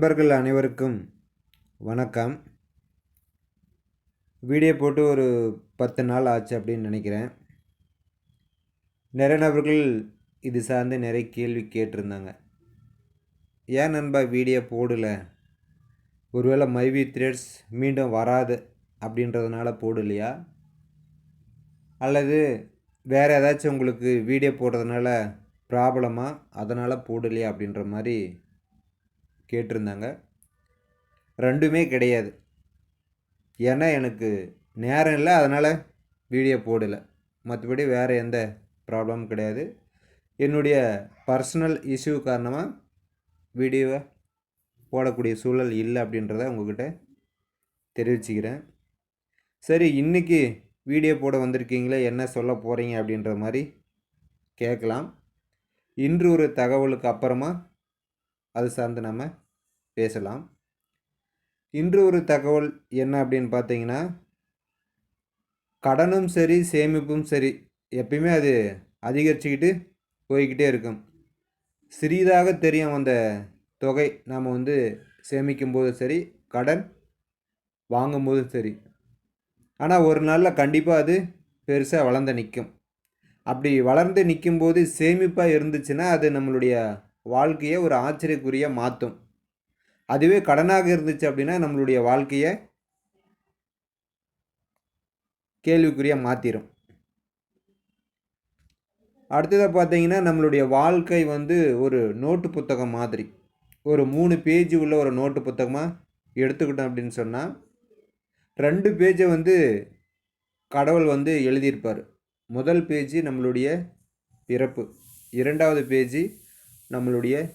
நண்பர்கள் அனைவருக்கும் வணக்கம். வீடியோ போட்டு ஒரு பத்து நாள் ஆச்சு அப்படின்னு நினைக்கிறேன். நிறைய நபர்கள் இது சார்ந்து நிறைய கேள்வி கேட்டிருந்தாங்க. ஏன் நண்பா வீடியோ போடலை? ஒருவேளை மைவி த்ரெட்ஸ் மீண்டும் வராது அப்படின்றதுனால போடலையா? அல்லது வேறு ஏதாச்சும் உங்களுக்கு வீடியோ போடுறதுனால ப்ராப்ளமா? அதனால் போடலையா அப்படின்ற மாதிரி கேட்டிருந்தாங்க. ரெண்டுமே கிடையாது. ஏன்னா எனக்கு நேரம் இல்லை. அதனால் வீடியோ போடலை. மற்றபடி வேறு எந்த ப்ராப்ளமும் கிடையாது. என்னுடைய பர்சனல் இஷ்யூ காரணமாக வீடியோவை போடக்கூடிய சூழல் இல்லை அப்படின்றத உங்ககிட்ட தெரிவிச்சுக்கிறேன். சரி இன்றைக்கி வீடியோ போட வந்திருக்கீங்களே? என்ன சொல்ல போகிறீங்க அப்படின்ற மாதிரி கேட்கலாம். இன்று ஒரு தகவலுக்கு அப்புறமா அது சார்ந்து நம்ம பேசலாம். இன்று ஒரு தகவல் என்ன அப்படின்னு பார்த்தீங்கன்னா கடனும் சரி சேமிப்பும் சரி எப்பயுமே அது அதிகரிச்சுக்கிட்டு போய்கிட்டே இருக்கும். சிறிதாக தெரியும் அந்த தொகை நாம் வந்து சேமிக்கும்போதும் சரி கடன் வாங்கும்போதும் சரி. ஆனால் ஒரு நாளில் கண்டிப்பாக அது பெருசாக வளர்ந்து நிற்கும் அப்படி வளர்ந்து நிற்கும்போது சேமிப்பாக இருந்துச்சுன்னா அது நம்மளுடைய வாழ்க்கையை ஒரு ஆச்சரியக்குரிய மாற்றும் அதுவே கடனாக இருந்துச்சு அப்படின்னா நம்மளுடைய வாழ்க்கையை கேள்விக்குரிய மாற்றிடும் அடுத்ததை பார்த்தீங்கன்னா நம்மளுடைய வாழ்க்கை வந்து ஒரு நோட்டு புத்தகம் மாதிரி. ஒரு மூணு பேஜ் உள்ள ஒரு நோட்டு புத்தகமாக எடுத்துக்கிட்டோம் அப்படின்னு சொன்னால் ரெண்டு பேஜை வந்து கடவுள் வந்து எழுதியிருப்பார். முதல் பேஜ் நம்மளுடைய பிறப்பு. இரண்டாவது பேஜ் நம்மளுடைய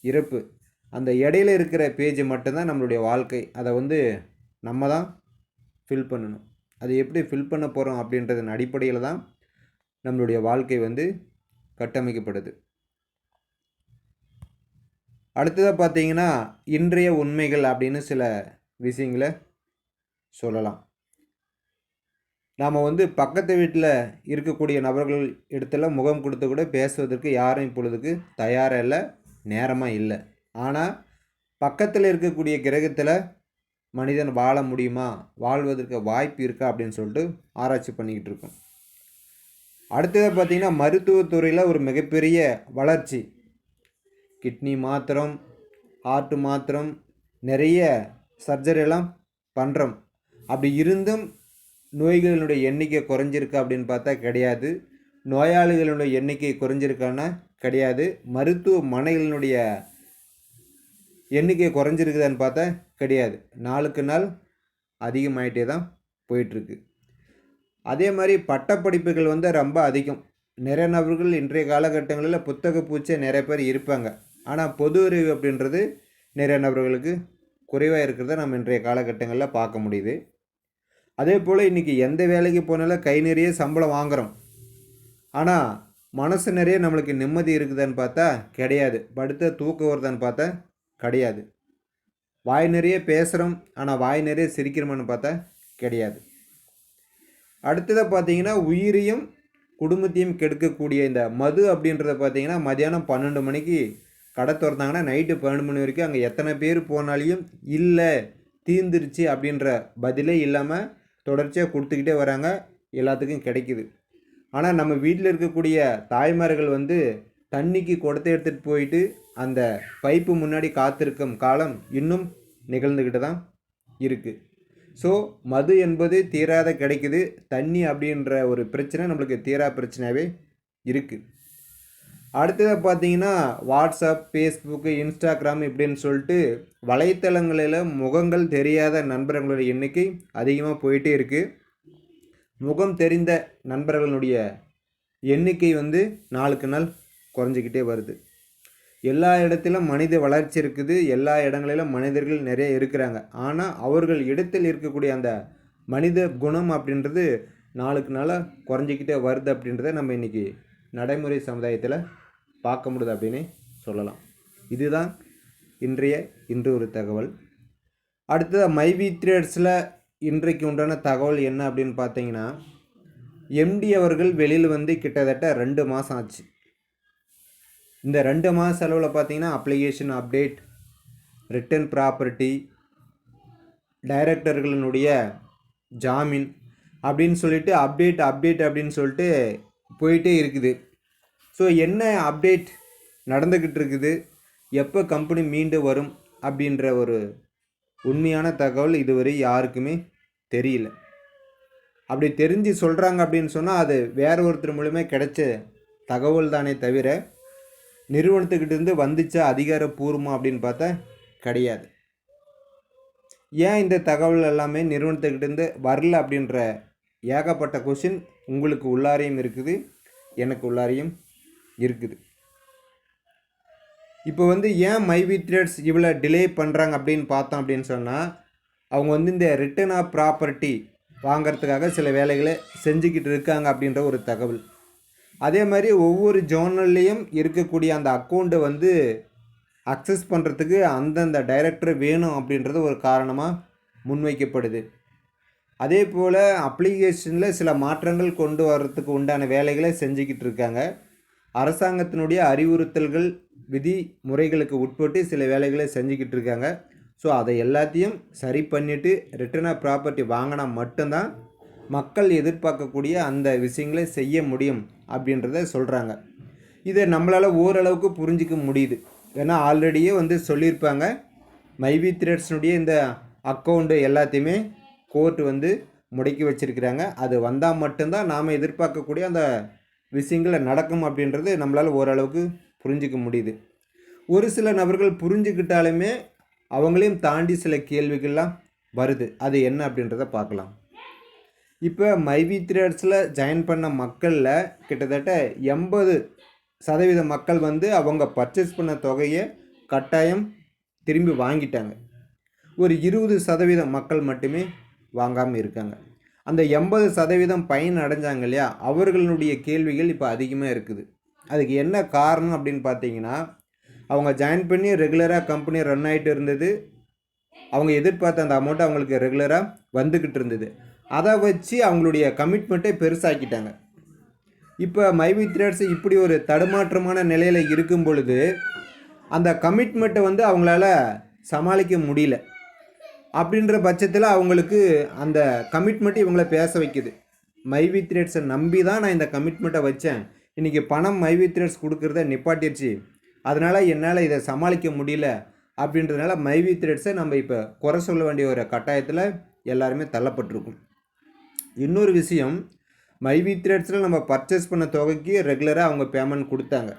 இறப்பு. அந்த இடையில இருக்கிற பேஜ் மட்டும்தான் நம்மளுடைய வாழ்க்கை. அதை வந்து நம்ம தான் ஃபில் பண்ணணும். அது எப்படி ஃபில் பண்ண போகிறோம் அப்படின்றதன் அடிப்படையில் தான் நம்மளுடைய வாழ்க்கை வந்து கட்டமைக்கப்படுது. அடுத்ததாக பார்த்தீங்கன்னா இன்றைய உண்மைகள் அப்படின்னு சில விஷயங்களை சொல்லலாம். நாம் வந்து பக்கத்து வீட்டில் இருக்கக்கூடிய நபர்கள் இடத்துல முகம் கொடுத்து கூட பேசுவதற்கு யாரும் இப்பொழுதுக்கு தயாராக இல்லை நேரமாக இல்லை. ஆனால் பக்கத்தில் இருக்கக்கூடிய கிரகத்தில் மனிதன் வாழ முடியுமா? வாழ்வதற்கு வாய்ப்பு இருக்கா? அப்படின்னு சொல்லிட்டு ஆராய்ச்சி பண்ணிக்கிட்டு இருக்கோம். அடுத்தது பார்த்திங்கன்னா மருத்துவத்துறையில் ஒரு மிகப்பெரிய வளர்ச்சி. கிட்னி மாத்திரம் ஹார்ட்டு மாத்திரம் நிறைய சர்ஜரியெல்லாம் பண்ணுறோம் அப்படி இருந்தும் நோய்களினுடைய எண்ணிக்கை குறைஞ்சிருக்கு அப்படின்னு பார்த்தா கிடையாது. நோயாளிகளுடைய எண்ணிக்கை குறைஞ்சிருக்கான்னா கிடையாது. மருத்துவமனைகளினுடைய எண்ணிக்கை குறைஞ்சிருக்குதான்னு பார்த்தா கிடையாது. நாளுக்கு நாள் அதிகமாயிட்டே தான் போயிட்டுருக்கு. அதே மாதிரி பட்டப்படிப்புகள் வந்து ரொம்ப அதிகம். நிறைய நபர்கள் இன்றைய காலகட்டங்களில் புத்தக பூச்சை நிறைய பேர் இருப்பாங்க. ஆனால் பொது அறிவு அப்படின்றது நிறைய நபர்களுக்கு குறைவாக இருக்கிறத நம்ம இன்றைய காலகட்டங்களில் பார்க்க முடியுது. அதே போல் இன்றைக்கி எந்த வேலைக்கு போனாலும் கை நிறைய சம்பளம் வாங்குகிறோம் ஆனால் மனசு நிறைய நம்மளுக்கு நிம்மதி இருக்குதான்னு பார்த்தா கிடையாது. படுத்த தூக்கம் வருதான்னு பார்த்தா கிடையாது. வாய் நிறைய பேசுகிறோம் ஆனால் வாய் நிறைய சிரிக்கிறோம்னு பார்த்தா கிடையாது. அடுத்ததை பார்த்தீங்கன்னா உயிரையும் குடும்பத்தையும் கெடுக்கக்கூடிய இந்த மது அப்படின்றத பார்த்தீங்கன்னா மதியானம் பன்னெண்டு மணிக்கு கடை திறந்தாங்கன்னா நைட்டு பன்னெண்டு மணி வரைக்கும் அங்கே எத்தனை பேர் போனாலையும் இல்லை தீந்துருச்சு அப்படின்ற பதிலே இல்லாமல் தொடர்ச்சியாக கொடுத்துக்கிட்டே வராங்க. எல்லாத்துக்கும் கிடைக்குது. ஆனால் நம்ம வீட்டில் இருக்கக்கூடிய தாய்மார்கள் வந்து தண்ணிக்கு குடத்தை எடுத்துகிட்டு போயிட்டு அந்த பைப்பு முன்னாடி காத்திருக்கும் காலம் இன்னும் நிகழ்ந்துக்கிட்டு தான் இருக்குது ஸோ மது என்பது தீராத கிடைக்குது. தண்ணி அப்படின்ற ஒரு பிரச்சனை நம்மளுக்கு தீரா பிரச்சனையாகவே இருக்குது அடுத்தது பார்த்தீங்கன்னா வாட்ஸ்அப் ஃபேஸ்புக்கு இன்ஸ்டாகிராம் இப்படின்னு சொல்லிட்டு வலைத்தளங்களில் முகங்கள் தெரியாத நண்பர்களுடைய எண்ணிக்கை அதிகமாக போயிட்டே இருக்குது முகம் தெரிந்த நண்பர்களுடைய எண்ணிக்கை வந்து நாளுக்கு நாள் குறைஞ்சிக்கிட்டே வருது. எல்லா இடத்திலும் மனித வளர்ச்சி இருக்குது. எல்லா இடங்களிலும் மனிதர்கள் நிறைய இருக்கிறாங்க. ஆனால் அவர்கள் இடத்தில் இருக்கக்கூடிய அந்த மனித குணம் அப்படின்றது நாளுக்கு நாளாக குறைஞ்சிக்கிட்டே வருது அப்படின்றத நம்ம இன்றைக்கி நடைமுறை சமுதாயத்தில் பார்க்க முடியுது அப்படின்னு சொல்லலாம். இதுதான் இன்றைய இன்று ஒரு தகவல். அடுத்தது மைவி த்ரேட்ஸில் இன்றைக்கு உண்டான தகவல் என்ன அப்படின்னு பார்த்தீங்கன்னா எம்டி அவர்கள் வெளியில் வந்து கிட்டத்தட்ட ரெண்டு மாதம் ஆச்சு. இந்த ரெண்டு மாத செலவில் பார்த்தீங்கன்னா அப்ளிகேஷன் அப்டேட் ரிட்டன் ப்ராப்பர்ட்டி டைரக்டர்களினுடைய ஜாமீன் அப்படின்னு சொல்லிட்டு அப்டேட் அப்டேட் அப்படின்னு சொல்லிட்டு போயிட்டே இருக்குது. ஸோ என்ன அப்டேட் நடந்துக்கிட்டு இருக்குது எப்போ கம்பெனி மீண்டு வரும்? அப்படின்ற ஒரு உண்மையான தகவல் இதுவரை யாருக்குமே தெரியல. அப்படி தெரிஞ்சு சொல்கிறாங்க அப்படின்னு சொன்னால் அது வேற ஒருத்தர் மூலமே கிடைச்ச தகவல் தானே தவிர நிறுவனத்துக்கிட்டேருந்து வந்துச்சா அதிகாரப்பூர்வமாக அப்படின்னு பார்த்தா கிடையாது. ஏன் இந்த தகவல் எல்லாமே நிறுவனத்துக்கிட்டேருந்து வரல அப்படின்ற ஏகப்பட்ட கொஷின் உங்களுக்கு உள்ளாரையும் இருக்குது எனக்கு உள்ளாரையும் இருக்குது. இப்போ வந்து ஏன் மைவி ட்ரேட்ஸ் இவ்வளோ டிலே பண்ணுறாங்க அப்படின்னு பார்த்தோம் அப்படின்னு சொன்னால் அவங்க வந்து இந்த ரிட்டர்ன் ஆஃப் ப்ராப்பர்ட்டி வாங்கிறதுக்காக சில வேலைகளை செஞ்சுக்கிட்டு இருக்காங்க அப்படின்ற ஒரு தகவல். அதே மாதிரி ஒவ்வொரு ஜோனல்லையும் இருக்கக்கூடிய அந்த அக்கௌண்ட்டை வந்து அக்சஸ் பண்ணுறதுக்கு அந்தந்த டைரக்டர் வேணும் அப்படின்றது ஒரு காரணமாக முன்வைக்கப்படுது. அதே போல் அப்ளிகேஷனில் சில மாற்றங்கள் கொண்டு வர்றதுக்கு உண்டான வேலைகளை செஞ்சுக்கிட்டு இருக்காங்க. அரசாங்கத்தினுடைய அறிவுறுத்தல்கள் விதி முறைகளுக்கு உட்பட்டு சில வேலைகளை செஞ்சுக்கிட்டு இருக்காங்க. ஸோ அதை எல்லாத்தையும் சரி பண்ணிவிட்டு ரிட்டர்ன் ஆஃப் ப்ராப்பர்ட்டி வாங்கினா மட்டும்தான் மக்கள் எதிர்பார்க்கக்கூடிய அந்த விஷயங்களை செய்ய முடியும் அப்படின்றத சொல்கிறாங்க இதை நம்மளால் ஓரளவுக்கு புரிஞ்சிக்க முடியுது. ஏன்னா ஆல்ரெடியே வந்து சொல்லியிருப்பாங்க. மைவி த்ரெட்ஸ்னுடைய இந்த அக்கௌண்ட்டு எல்லாத்தையுமே கோர்ட் வந்து முடக்கி வச்சிருக்கிறாங்க. அது வந்தால் மட்டும்தான் நாம் எதிர்பார்க்கக்கூடிய அந்த விஷயங்களை நடக்கும் அப்படின்றது நம்மளால் ஓரளவுக்கு புரிஞ்சிக்க முடியுது. ஒரு சில நபர்கள் புரிஞ்சுக்கிட்டாலுமே அவங்களையும் தாண்டி சில கேள்விகள்லாம் வருது. அது என்ன அப்படின்றத பார்க்கலாம். இப்போ மைவி த்ரேட்ஸில் ஜாயின் பண்ண மக்களில் கிட்டத்தட்ட எண்பது சதவீத மக்கள் வந்து அவங்க பர்ச்சேஸ் பண்ண தொகையை கட்டாயம் திரும்பி வாங்கிட்டாங்க. ஒரு இருபது சதவீதம் மக்கள் மட்டுமே வாங்காமல் இருக்காங்க. அந்த எண்பது சதவீதம் பயன் அடைஞ்சாங்க இல்லையா? அவர்களுடைய கேள்விகள் இப்போ அதிகமாக இருக்குது. அதுக்கு என்ன காரணம் அப்படின்னு பார்த்தீங்கன்னா அவங்க ஜாயின் பண்ணி ரெகுலராக கம்பெனி ரன் ஆகிட்டு இருந்தது. அவங்க எதிர்பார்த்த அந்த அமௌண்ட் அவங்களுக்கு ரெகுலராக வந்துக்கிட்டு இருந்தது. அதை வச்சு அவங்களுடைய கமிட்மெண்ட்டை பெருசாக்கிட்டாங்க. இப்போ மைவி த்ரேட்ஸ் இப்படி ஒரு தடுமாற்றமான நிலையில் இருக்கும் பொழுது அந்த கமிட்மெண்ட்டை வந்து அவங்களால சமாளிக்க முடியல. அப்படின்ற பட்சத்தில் அவங்களுக்கு அந்த கமிட்மெண்ட் இவங்கள பேச வைக்குது. மைவி த்ரேட்ஸை நம்பி தான் நான் இந்த கமிட்மெண்ட்டை வச்சேன். இன்றைக்கி பணம் மைவி த்ரேட்ஸ் கொடுக்குறத நிப்பாட்டிடுச்சு. அதனால் என்னால் இதை சமாளிக்க முடியல அப்படின்றதுனால மைவி த்ரெட்ஸை நம்ம இப்போ குறை சொல்ல வேண்டிய ஒரு கட்டாயத்தில் எல்லாருமே தள்ளப்பட்டிருக்கும். இன்னொரு விஷயம் மைவி த்ரெட்ஸில் நம்ம பர்ச்சேஸ் பண்ண தொகைக்கு ரெகுலராக அவங்க பேமெண்ட் கொடுத்தாங்க.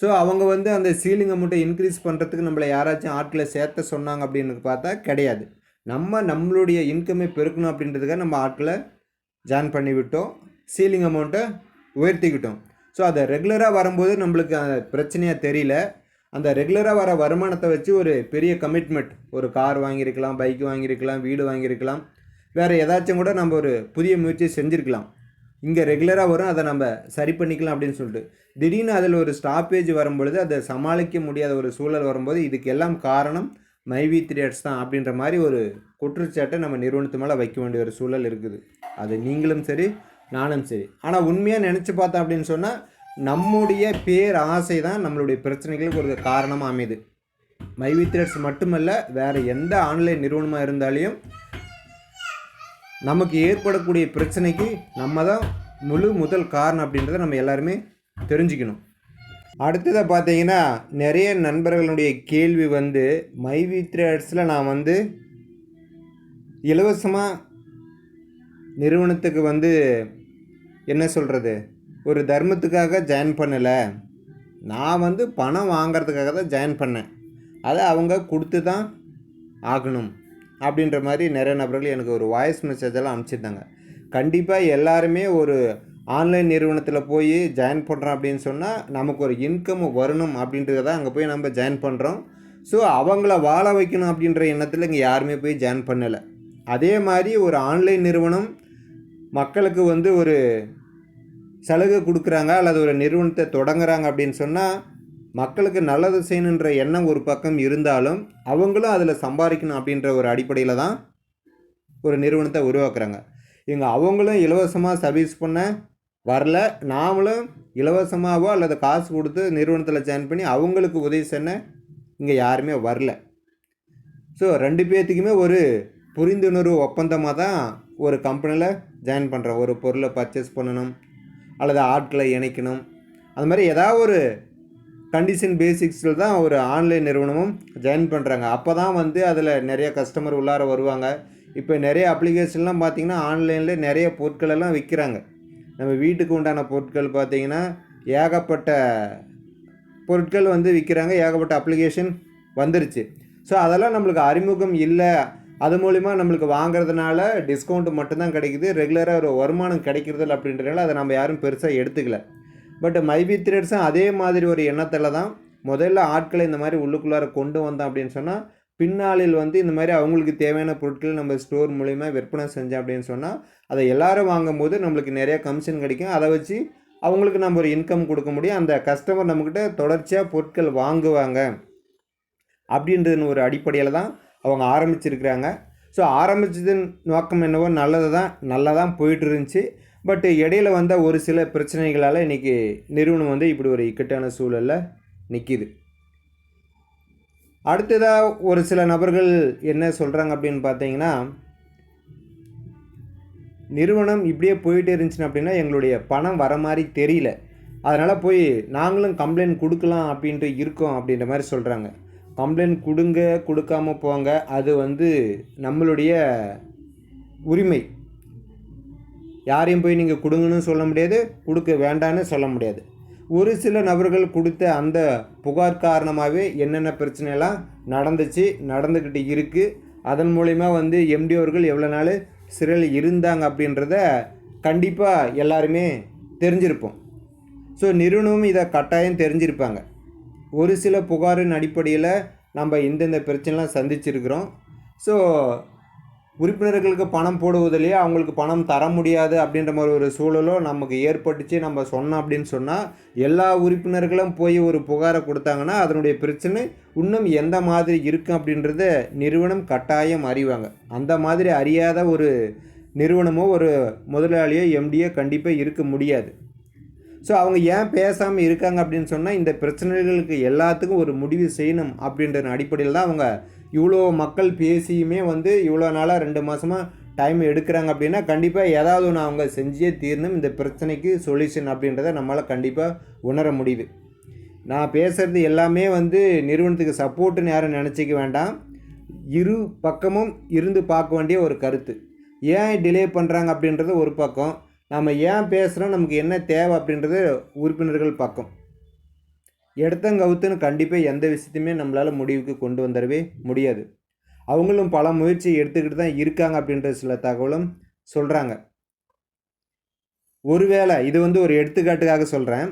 ஸோ அவங்க வந்து அந்த சீலிங் அமௌண்ட்டை இன்க்ரீஸ் பண்ணுறதுக்கு நம்மளை யாராச்சும் ஆட்களை சேர்த்த சொன்னாங்க அப்படின்னு பார்த்தா கிடையாது. நம்ம நம்மளுடைய இன்கம்மை பெருக்கணும் அப்படின்றதுக்காக நம்ம ஆட்களை ஜாயின் பண்ணி விட்டோம் சீலிங் அமௌண்ட்டை உயர்த்திக்கிட்டோம். ஸோ அதை ரெகுலராக வரும்போது நம்மளுக்கு அந்த பிரச்சனையாக தெரியல. அந்த ரெகுலராக வர வருமானத்தை வச்சு ஒரு பெரிய கமிட்மெண்ட் ஒரு கார் வாங்கியிருக்கலாம் பைக் வாங்கியிருக்கலாம் வீடு வாங்கியிருக்கலாம். வேறு ஏதாச்சும் கூட நம்ம ஒரு புதிய முயற்சி செஞ்சுருக்கலாம். இங்கே ரெகுலராக வரும் அதை நம்ம சரி பண்ணிக்கலாம் அப்படின்னு சொல்லிட்டு. திடீர்னு அதில் ஒரு ஸ்டாப்பேஜ் வரும்பொழுது அதை சமாளிக்க முடியாத ஒரு சூழல் வரும்போது இதுக்கு எல்லாம் காரணம் மைவி த்ரீட்ஸ் தான் அப்படின்ற மாதிரி ஒரு குற்றச்சாட்டை நம்ம நிறுவனத்து மேலே வைக்க வேண்டிய ஒரு சூழல் இருக்குது. அது நீங்களும் சரி நானும் சரி. ஆனால் உண்மையாக நினச்சி பார்த்தோம் அப்படின்னு சொன்னால் நம்முடைய பேர் ஆசை தான் நம்மளுடைய பிரச்சனைகளுக்கு ஒரு காரணமாக அமையுது. மைவி த்ரெட்ஸ் மட்டுமல்ல வேறு எந்த ஆன்லைன் நிறுவனமாக இருந்தாலையும் நமக்கு ஏற்படக்கூடிய பிரச்சனைக்கு நம்ம தான் முழு முதல் காரணம் அப்படின்றத நம்ம எல்லாருமே தெரிஞ்சுக்கணும். அடுத்ததை பார்த்தீங்கன்னா நிறைய நண்பர்களுடைய கேள்வி வந்து மைவி த்ரேட்ஸில் நான் வந்து இலவசமாக நிறுவனத்துக்கு வந்து என்ன சொல்கிறது ஒரு தர்மத்துக்காக ஜாயின் பண்ணலை. நான் வந்து பணம் வாங்கிறதுக்காக தான் ஜாயின் பண்ணேன். அதை அவங்க கொடுத்து தான் ஆகணும். அப்படின்ற மாதிரி நிறைய நபர்கள் எனக்கு ஒரு வாய்ஸ் மெசேஜ் எல்லாம் அனுப்பிச்சிருந்தாங்க. கண்டிப்பாக எல்லாருமே ஒரு ஆன்லைன் நிறுவனத்தில் போய் ஜாயின் பண்ணுறோம் அப்படின்னு சொன்னால் நமக்கு ஒரு இன்கம் வரணும் அப்படின்றத அங்கே போய் நம்ம ஜாயின் பண்ணுறோம் ஸோ அவங்கள வாழ வைக்கணும் அப்படின்ற எண்ணத்தில் இங்கே யாருமே போய் ஜாயின் பண்ணலை. அதே மாதிரி ஒரு ஆன்லைன் நிறுவனம் மக்களுக்கு வந்து ஒரு சலுகை கொடுக்குறாங்க அல்லது ஒரு நிறுவனத்தை தொடங்குறாங்க அப்படின்னு சொன்னால் மக்களுக்கு நல்லது செய்யணுன்ற எண்ணம் ஒரு பக்கம் இருந்தாலும் அவங்களும் அதில் சம்பாதிக்கணும் அப்படின்ற ஒரு அடிப்படையில் தான் ஒரு நிறுவனத்தை உருவாக்குறாங்க. இங்கே அவங்களும் இலவசமாக சர்வீஸ் பண்ண வரல. நாமளும் இலவசமாகவோ அல்லது காசு கொடுத்து நிறுவனத்தில் ஜாயின் பண்ணி அவங்களுக்கு உதவி செய்ய இங்கே யாருமே வரல. ஸோ ரெண்டு பேர்த்துக்குமே ஒரு புரிந்துணர்வு ஒப்பந்தமாக தான் ஒரு கம்பெனியில் ஜாயின் பண்ணுறோம் ஒரு பொருளை பர்ச்சேஸ் பண்ணணும் அல்லது ஆட்களை இணைக்கணும். அது மாதிரி ஏதாவது ஒரு கண்டிஷன் பேசிக்ஸில் தான் ஒரு ஆன்லைன் நிறுவனமும் ஜாயின் பண்ணுறாங்க அப்போ தான் வந்து அதில் நிறைய கஸ்டமர் உள்ளார வருவாங்க. இப்போ நிறைய அப்ளிகேஷன்லாம் பார்த்தீங்கன்னா ஆன்லைனில் நிறைய பொருட்கள் எல்லாம் விற்கிறாங்க நம்ம வீட்டுக்கு உண்டான பொருட்கள் பார்த்தீங்கன்னா ஏகப்பட்ட பொருட்கள் வந்து விற்கிறாங்க ஏகப்பட்ட அப்ளிகேஷன் வந்துருச்சு. ஸோ அதெல்லாம் நம்மளுக்கு அறிமுகம் இல்லை. அது மூலிமா நம்மளுக்கு வாங்குறதுனால டிஸ்கவுண்ட் மட்டும்தான் கிடைக்குது. ரெகுலராக ஒரு வருமானம் கிடைக்கிறதில்ல அப்படின்றனால அதை நம்ம யாரும் பெருசாக எடுத்துக்கல. பட் மைபி த்ரேட்ஸும் அதே மாதிரி ஒரு எண்ணத்தில் தான் முதல்ல ஆட்களை இந்த மாதிரி உள்ளுக்குள்ளார கொண்டு வந்தோம் அப்படின்னு சொன்னால் பின்னாளில் வந்து இந்த மாதிரி அவங்களுக்கு தேவையான பொருட்கள் நம்ம ஸ்டோர் மூலிமா விற்பனை செஞ்சோம் அப்படின்னு சொன்னால் அதை எல்லோரும் வாங்கும்போது நம்மளுக்கு நிறைய கமிஷன் கிடைக்கும். அதை வச்சு அவங்களுக்கு நம்ம ஒரு இன்கம் கொடுக்க முடியும். அந்த கஸ்டமர் நம்மக்கிட்ட தொடர்ச்சியாக பொருட்கள் வாங்குவாங்க அப்படின்றதுன்னு ஒரு அடிப்படையில் தான் அவங்க ஆரம்பிச்சிருக்கிறாங்க. ஸோ ஆரம்பித்ததின் நோக்கம் என்னவோ நல்லது தான் நல்லா தான் போயிட்டு இருந்துச்சு. பட் இடையில வந்த ஒரு சில பிரச்சனைகளால் இன்றைக்கி நிறுவனம் வந்து இப்படி ஒரு இக்கட்டான சூழலில் நிற்கிது அடுத்ததாக ஒரு சில நபர்கள் என்ன சொல்கிறாங்க அப்படின்னு பார்த்தீங்கன்னா நிறுவனம் இப்படியே போயிட்டே இருந்துச்சுன்னு அப்படின்னா எங்களுடைய பணம் வர மாதிரி தெரியல. அதனால் போய் நாங்களும் கம்ப்ளைண்ட் கொடுக்கலாம் அப்படின்ட்டு இருக்கோம் அப்படின்ற மாதிரி சொல்கிறாங்க கம்ப்ளைண்ட் கொடுங்க கொடுக்காம போங்க அது வந்து நம்மளுடைய உரிமை. யாரையும் போய் நீங்கள் கொடுங்கன்னு சொல்ல முடியாது கொடுக்க வேண்டான்னு சொல்ல முடியாது. ஒரு சில நபர்கள் கொடுத்த அந்த புகார் காரணமாகவே என்னென்ன பிரச்சனைலாம் நடந்துச்சு நடந்துக்கிட்டு இருக்குது அதன் மூலிமா வந்து எம்டி அவர்கள் எவ்வளோ நாள் சிறையில் இருந்தாங்க அப்படின்றத கண்டிப்பாக எல்லாருமே தெரிஞ்சிருப்போம். ஸோ நிறுவனமும் இதை கட்டாயம் தெரிஞ்சிருப்பாங்க. ஒரு சில புகாரின் அடிப்படையில் நம்ம இந்தந்த பிரச்சனைலாம் சந்திச்சிருக்கிறோம். ஸோ உறுப்பினர்களுக்கு பணம் போடுவதிலேயே அவங்களுக்கு பணம் தர முடியாது அப்படின்ற மாதிரி ஒரு சூழலோ நமக்கு ஏற்பட்டுச்சு. நம்ம சொன்னோம் அப்படின்னு சொன்னால் எல்லா உறுப்பினர்களும் போய் ஒரு புகாரை கொடுத்தாங்கன்னா அதனுடைய பிரச்சனை இன்னும் எந்த மாதிரி இருக்கும் அப்படின்றத நிறுவனம் கட்டாயம் அறிவாங்க. அந்த மாதிரி அறியாத ஒரு நிறுவனமோ ஒரு முதலாளியோ எம்டியோ கண்டிப்பாக இருக்க முடியாது. ஸோ அவங்க ஏன் பேசாமல் இருக்காங்க அப்படின்னு சொன்னால் இந்த பிரச்சனைகளுக்கு எல்லாத்துக்கும் ஒரு முடிவு செய்யணும் அப்படின்ற அடிப்படையில் தான் அவங்க இவ்வளோ மக்கள் பேசியுமே வந்து இவ்வளோ நாளாக ரெண்டு மாதமாக டைம் எடுக்கிறாங்க அப்படின்னா கண்டிப்பாக ஏதாவது ஒன்று அவங்க செஞ்சே தீரணும். இந்த பிரச்சனைக்கு சொல்யூஷன் அப்படின்றத நம்மளால் கண்டிப்பாக உணர முடியுது. நான் பேசுகிறது எல்லாமே வந்து நிறுவனத்துக்கு சப்போர்ட்டுன்னு யாரும் நினச்சிக்க வேண்டாம். இரு பக்கமும் இருந்து பார்க்க வேண்டிய ஒரு கருத்து. ஏன் டிலே பண்ணுறாங்க அப்படின்றது ஒரு பக்கம். நம்ம ஏன் பேசுகிறோம் நமக்கு என்ன தேவை அப்படின்றது உறுப்பினர்கள் பக்கம். எடுத்தங்கவுத்துன்னு கண்டிப்பாக எந்த விஷயத்தையுமே நம்மளால் முடிவுக்கு கொண்டு வந்துடவே முடியாது. அவங்களும் பல முயற்சி எடுத்துக்கிட்டு தான் இருக்காங்க அப்படின்ற சில தகவலும் சொல்கிறாங்க ஒருவேளை இது வந்து ஒரு எடுத்துக்காட்டுக்காக சொல்கிறேன்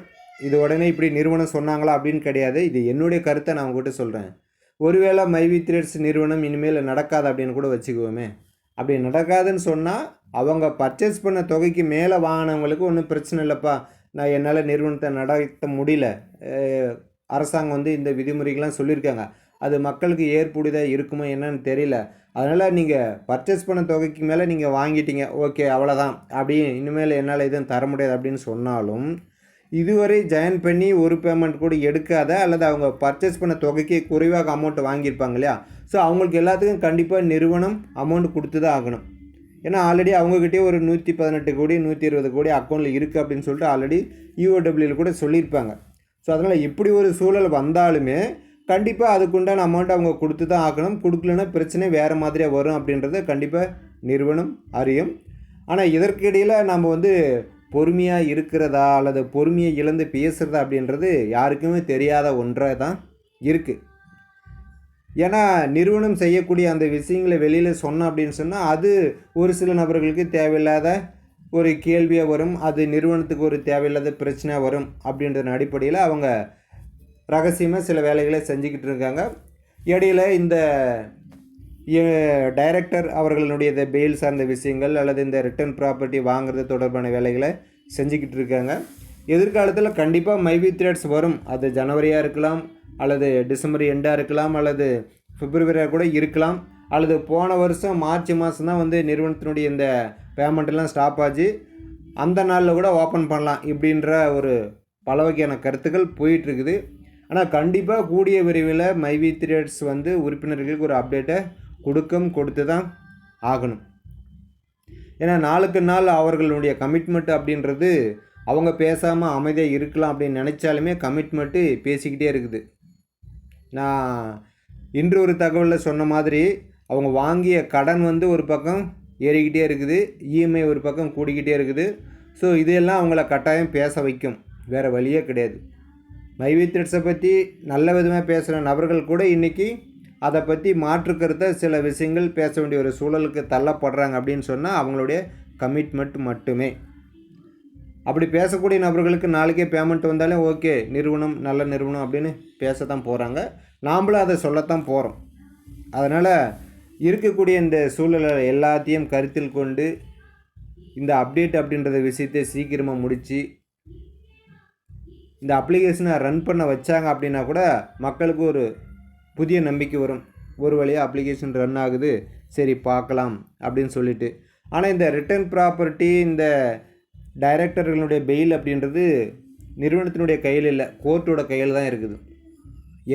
இது உடனே இப்படி நிறுவனம் சொன்னாங்களா அப்படின்னு கிடையாது. இது என்னுடைய கருத்தை நான் உங்ககிட்ட சொல்கிறேன் ஒருவேளை மைவி த்ரெட்ஸ் நிறுவனம் இனிமேல் நடக்காது அப்படின்னு கூட வச்சுக்குவோமே அப்படி நடக்காதுன்னு சொன்னால் அவங்க பர்ச்சேஸ் பண்ண தொகைக்கு மேலே வாங்கினவங்களுக்கு ஒன்றும் பிரச்சனை இல்லைப்பா. நான் என்னால் நிறுவனத்தை நடத்த முடியல. அரசாங்கம் வந்து இந்த விதிமுறைகள்லாம் சொல்லியிருக்காங்க. அது மக்களுக்கு ஏற்புடையதாக இருக்குமோ என்னன்னு தெரியல. அதனால் நீங்கள் பர்ச்சேஸ் பண்ண தொகைக்கு மேலே நீங்கள் வாங்கிட்டீங்க. ஓகே அவ்வளோதான் அப்படியே இனிமேல் என்னால் எதுவும் தர முடியாது அப்படின்னு சொன்னாலும் இதுவரை ஜாயின் பண்ணி ஒரு பேமெண்ட் கூட எடுக்காத அல்லது அவங்க பர்ச்சேஸ் பண்ண தொகைக்கு குறைவாக அமௌண்ட் வாங்கியிருப்பாங்க இல்லையா? ஸோ அவங்களுக்கு எல்லாத்துக்கும் கண்டிப்பாக நிறுவனம் அமௌண்ட் கொடுத்து தான் ஆகணும். ஏன்னா ஆல்ரெடி அவங்கக்கிட்டே ஒரு நூற்றி பதினெட்டு கோடி நூற்றி இருபது கோடி அக்கௌண்ட்டில் இருக்குது அப்படின்னு சொல்லிட்டு ஆல்ரெடி யூஓடபிள்யூவில் கூட சொல்லியிருப்பாங்க. ஸோ அதனால் எப்படி ஒரு சூழல் வந்தாலுமே கண்டிப்பாக அதுக்குண்டான அமௌண்ட் அவங்க கொடுத்து தான் ஆக்கணும் கொடுக்கலன்னா பிரச்சனை வேறு மாதிரியாக வரும் அப்படின்றத கண்டிப்பாக நிறுவனம் அறியும். ஆனால் இதற்கிடையில் நம்ம வந்து பொறுமையாக இருக்கிறதா அல்லது பொறுமையை இழந்து பேசுகிறதா அப்படின்றது யாருக்குமே தெரியாத ஒன்றாக தான் இருக்குது ஏன்னா நிறுவனம் செய்யக்கூடிய அந்த விஷயங்களை வெளியில் சொன்னோம் அப்படின்னு சொன்னால் அது ஒரு சில நபர்களுக்கு தேவையில்லாத ஒரு கேள்வியாக வரும். அது நிறுவனத்துக்கு ஒரு தேவையில்லாத பிரச்சனையாக வரும் அப்படின்றது அடிப்படையில் அவங்க ரகசியமாக சில வேலைகளை செஞ்சுக்கிட்டு இருக்காங்க. இடையில இந்த டைரக்டர் அவர்களுடைய இந்த பெயில் சார்ந்த விஷயங்கள் அல்லது இந்த ரிட்டர்ன் ப்ராப்பர்ட்டி வாங்குறது தொடர்பான வேலைகளை செஞ்சுக்கிட்டு இருக்காங்க. எதிர்காலத்தில் கண்டிப்பாக மைவி த்ரெட்ஸ் வரும். அது ஜனவரியாக இருக்கலாம் அல்லது டிசம்பர் எண்டாக இருக்கலாம் அல்லது பிப்ரவரியாக கூட இருக்கலாம். அல்லது போன வருஷம் மார்ச் மாதம் தான் வந்து நிறுவனத்தினுடைய இந்த பேமெண்ட்லாம் ஸ்டாப் ஆச்சு. அந்த நாளில் கூட ஓப்பன் பண்ணலாம் இப்படின்ற ஒரு பல வகையான கருத்துக்கள் போயிட்டுருக்குது. ஆனால் கண்டிப்பாக கூடிய விரைவில் மைவி த்ரேட்ஸ் வந்து உறுப்பினர்களுக்கு ஒரு அப்டேட்டை கொடுக்கும் கொடுத்து தான் ஆகணும். ஏன்னா நாளுக்கு நாள் அவர்களுடைய கமிட்மெண்ட் அப்படின்றது அவங்க பேசாமல் அமைதியாக இருக்கலாம் அப்படின்னு நினச்சாலுமே கமிட்மெண்ட்டு பேசிக்கிட்டே இருக்குது. நான் இன்று ஒரு தகவலில் சொன்ன மாதிரி அவங்க வாங்கிய கடன் வந்து ஒரு பக்கம் ஏறிக்கிட்டே இருக்குது இஎம்ஐ ஒரு பக்கம் கூடிக்கிட்டே இருக்குது. ஸோ இதெல்லாம் அவங்கள கட்டாயம் பேச வைக்கும். வேறு வழியே கிடையாது. மைவி த்ரெட்ஸை பற்றி நல்ல விதமாக பேசுகிற நபர்கள் கூட இன்றைக்கி அதை பற்றி மாற்றுக்கருத்த சில விஷயங்கள் பேச வேண்டிய ஒரு சூழலுக்கு தள்ளப்படுறாங்க அப்படின்னு சொன்னால் அவங்களுடைய கமிட்மெண்ட் மட்டுமே. அப்படி பேசக்கூடிய நபர்களுக்கு நாளைக்கே பேமெண்ட் வந்தாலே ஓகே நிறுவனம் நல்ல நிறுவனம் அப்படின்னு பேச தான் போகிறாங்க நாம்ளும் அதை சொல்லத்தான் போகிறோம் அதனால் இருக்கக்கூடிய இந்த சூழலை எல்லாத்தையும் கருத்தில் கொண்டு இந்த அப்டேட் அப்படின்றத விஷயத்தை சீக்கிரமாக முடித்து இந்த அப்ளிகேஷனை ரன் பண்ண வச்சாங்க அப்படின்னா கூட மக்களுக்கு ஒரு புதிய நம்பிக்கை வரும். ஒரு வழியாக அப்ளிகேஷன் ரன் ஆகுது சரி பார்க்கலாம் அப்படின்னு சொல்லிட்டு. ஆனால் இந்த ரிட்டர்ன் ப்ராப்பர்ட்டி இந்த டைரக்டர்களுடைய பெயில் அப்படின்றது நிறுவனத்தினுடைய கையில் இல்லை கோர்ட்டோட கையில் தான் இருக்குது.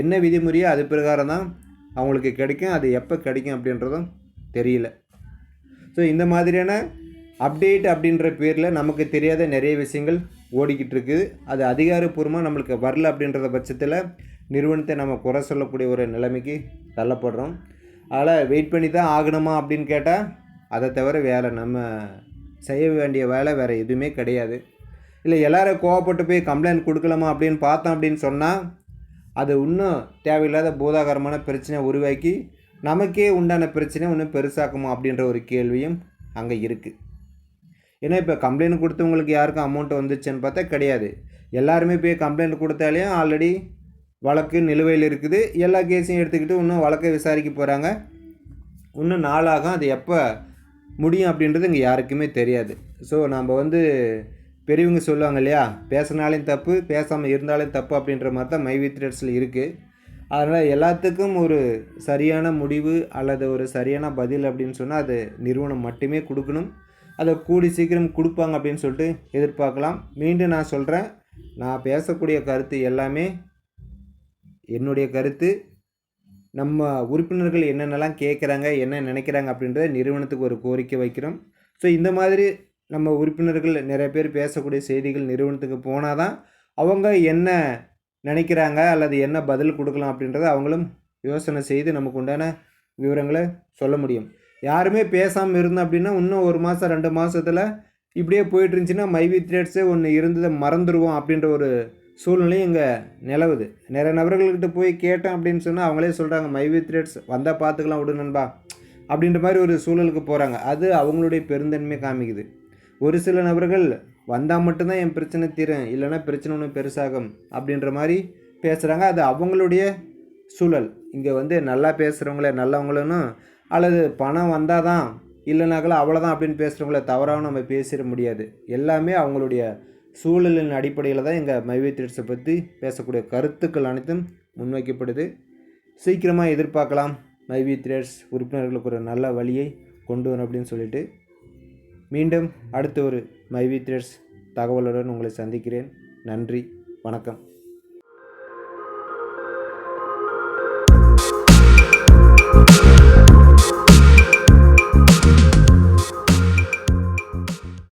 என்ன விதிமுறையோ அது பிரகாரம் தான் அவங்களுக்கு கிடைக்கும் அது எப்போ கிடைக்கும் அப்படின்றதும் தெரியல. ஸோ இந்த மாதிரியான அப்டேட் அப்படின்ற பேரில் நமக்கு தெரியாத நிறைய விஷயங்கள் ஓடிக்கிட்டு இருக்குது. அது அதிகாரப்பூர்வமாக நம்மளுக்கு வரல அப்படின்றத பட்சத்தில் நிறுவனத்தை நம்ம குறை சொல்லக்கூடிய ஒரு நிலைமைக்கு தள்ளப்படுறோம். அதனால் வெயிட் பண்ணி தான் ஆகணுமா அப்படின்னு கேட்டால் அதை தவிர வேலை நம்ம செய்ய வேண்டிய வேலை வேறு எதுவுமே கிடையாது. இல்லை எல்லோரும் கோவப்பட்டு போய் கம்ப்ளைண்ட் கொடுக்கலாமா அப்படின்னு பார்த்தோம் அப்படின்னு சொன்னால் அது இன்னும் தேவையில்லாத பூதாகரமான பிரச்சனையை உருவாக்கி நமக்கே உண்டான பிரச்சனை இன்னும் பெருசாக்குமா அப்படின்ற ஒரு கேள்வியும் அங்கே இருக்குது ஏன்னா இப்போ கம்ப்ளைண்ட் கொடுத்தவங்களுக்கு யாருக்கும் அமௌண்ட் வந்துச்சுன்னு பார்த்தா கிடையாது. எல்லாருமே போய் கம்ப்ளைண்ட் கொடுத்தாலேயும் ஆல்ரெடி வழக்கு நிலுவையில் இருக்குது. எல்லா கேஸையும் எடுத்துக்கிட்டு இன்னும் வழக்கை விசாரிக்க போகிறாங்க இன்னும் நாளாகும் அது எப்போ முடியும் அப்படின்றது இங்கே யாருக்குமே தெரியாது. ஸோ நம்ம வந்து பெரியவங்க சொல்லுவாங்க இல்லையா? பேசினாலையும் தப்பு பேசாமல் இருந்தாலும் தப்பு அப்படின்ற மாதிரி தான் மை வித் த்ரெட்ஸில் இருக்குது அதனால் எல்லாத்துக்கும் ஒரு சரியான முடிவு அல்லது ஒரு சரியான பதில் அப்படின்னு சொன்னால் அது நிறுவனம் மட்டுமே கொடுக்கணும். அதை கூடி சீக்கிரம் கொடுப்பாங்க அப்படின்னு சொல்லிட்டு எதிர்பார்க்கலாம். மீண்டும் நான் சொல்கிறேன் நான் பேசக்கூடிய கருத்து எல்லாமே என்னுடைய கருத்து. நம்ம உறுப்பினர்கள் என்னென்னலாம் கேட்குறாங்க என்ன நினைக்கிறாங்க அப்படின்றத நிறுவனத்துக்கு ஒரு கோரிக்கை வைக்கிறோம். ஸோ இந்த மாதிரி நம்ம உறுப்பினர்கள் நிறைய பேர் பேசக்கூடிய செய்திகள் நிறுவனத்துக்கு போனால் தான் அவங்க என்ன நினைக்கிறாங்க அல்லது என்ன பதில் கொடுக்கலாம் அப்படின்றத அவங்களும் யோசனை செய்து நமக்கு உண்டான விவரங்களை சொல்ல முடியும். யாருமே பேசாமல் இருந்தோம் அப்படின்னா இன்னும் ஒரு மாதம் ரெண்டு மாதத்தில் இப்படியே போயிட்டு இருந்துச்சுன்னா மைவி த்ரேட்ஸே ஒன்று இருந்ததை மறந்துடுவோம் அப்படின்ற ஒரு சூழ்நிலையும் இங்கே நிலவுது. நிறைய நபர்கள்கிட்ட போய் கேட்டேன் அப்படின்னு சொன்னால் அவங்களே சொல்கிறாங்க மை வித் ரேட்ஸ் வந்தால் பார்த்துக்கலாம் விடு நண்பா அப்படின்ற மாதிரி ஒரு சூழலுக்கு போகிறாங்க அது அவங்களுடைய பெருந்தன்மை காமிக்குது. ஒரு சில நபர்கள் வந்தால் மட்டும்தான் என் பிரச்சனை தீரும் இல்லைன்னா பிரச்சனை ஒன்றும் பெருசாகும் அப்படின்ற மாதிரி பேசுகிறாங்க அது அவங்களுடைய சூழல். இங்கே வந்து நல்லா பேசுகிறவங்கள நல்லவங்களும் அல்லது பணம் வந்தால் தான் இல்லைனாக்கல அவ்வளோதான் அப்படின்னு பேசுகிறவங்கள தவறாகவும் நம்ம பேசிட முடியாது. எல்லாமே அவங்களுடைய சூழலின் அடிப்படையில் தான் எங்கள் மைவே த்ரெட்ஸை பற்றி பேசக்கூடிய கருத்துக்கள் அனைத்தும் முன்வைக்கப்படுது. சீக்கிரமாக எதிர்பார்க்கலாம். மைவி த்ரெட்ஸ் உறுப்பினர்களுக்கு ஒரு நல்ல வழியை கொண்டு வரும் அப்படின்னு சொல்லிட்டு. மீண்டும் அடுத்த ஒரு மைவி த்ரெட்ஸ் தகவலுடன் உங்களை சந்திக்கிறேன். நன்றி வணக்கம்.